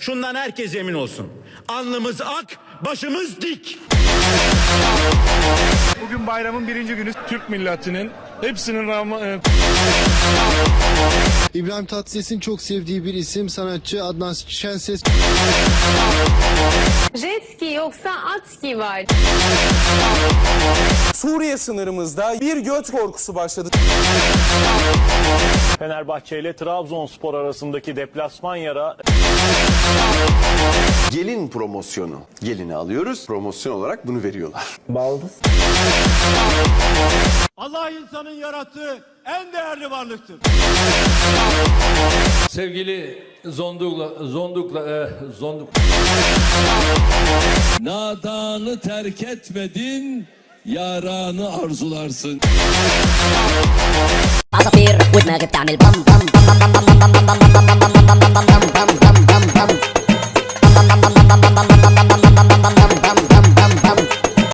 Şundan herkes emin olsun. Alnımız ak, başımız dik. Bugün bayramın birinci günü Türk milletinin hepsinin rağmen e, İbrahim Tatlıses'in çok sevdiği bir isim sanatçı Adnan Şenses. Jet ski yoksa at ski var. Suriye sınırımızda bir göt korkusu başladı. Fenerbahçe ile Trabzonspor arasındaki deplasman yara Gelin promosyonu. Gelini alıyoruz. Promosyon olarak bunu veriyorlar. Allah insanın yarattığı en değerli varlıktır. Sevgili Zondukla, Zondukla, e, Zonduk. Nadanı terk etmedin, yaranı arzularsın.